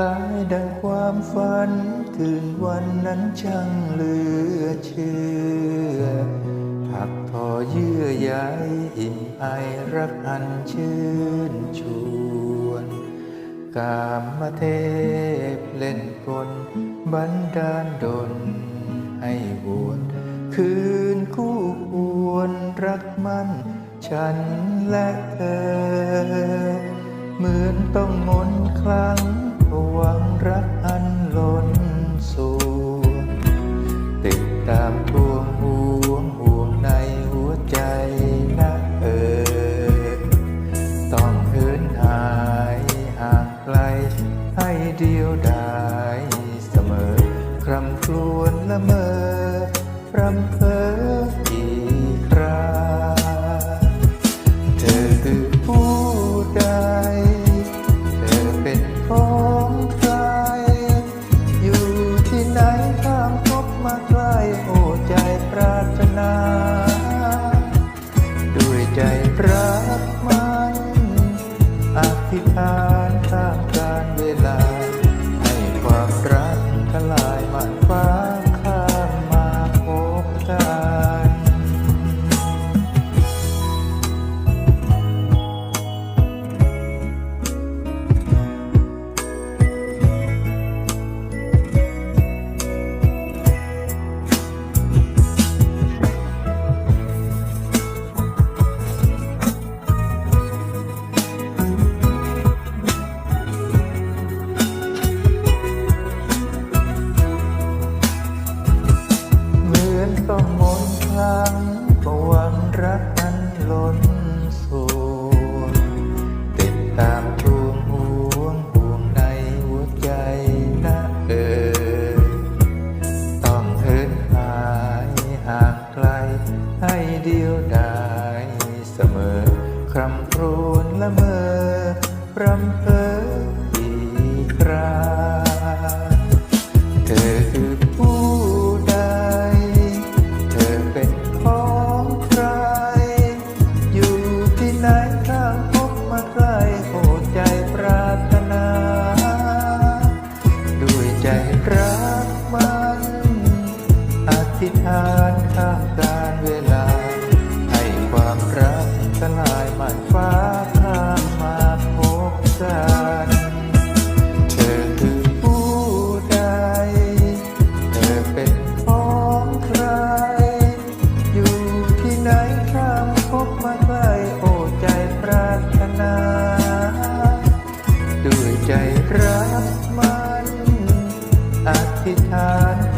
ล้ายดังความฝัน คืนวันนั้นช่างเหลือเชื่อ ผักทอเยื่อใยอิ่มไอรักอันชื่นชวน กามเทพเล่นกลบันดาลดลให้บวน คืนคู่ควรรักมัน ฉันและเธอ เหมือนต้องมน เดียวดายเสมอ ครำครวญละเมอพรำเพออีกคราเธอคือผู้ใด เธอเป็นของใคร อยู่ที่ไหนข้ามพบมาใกล้โอ้ใจปรารถนา ด้วยใจรักมันอธิษฐาน เสมอ คร่ำครวญละเมอรำเพ ใจรักมันอธิษฐาน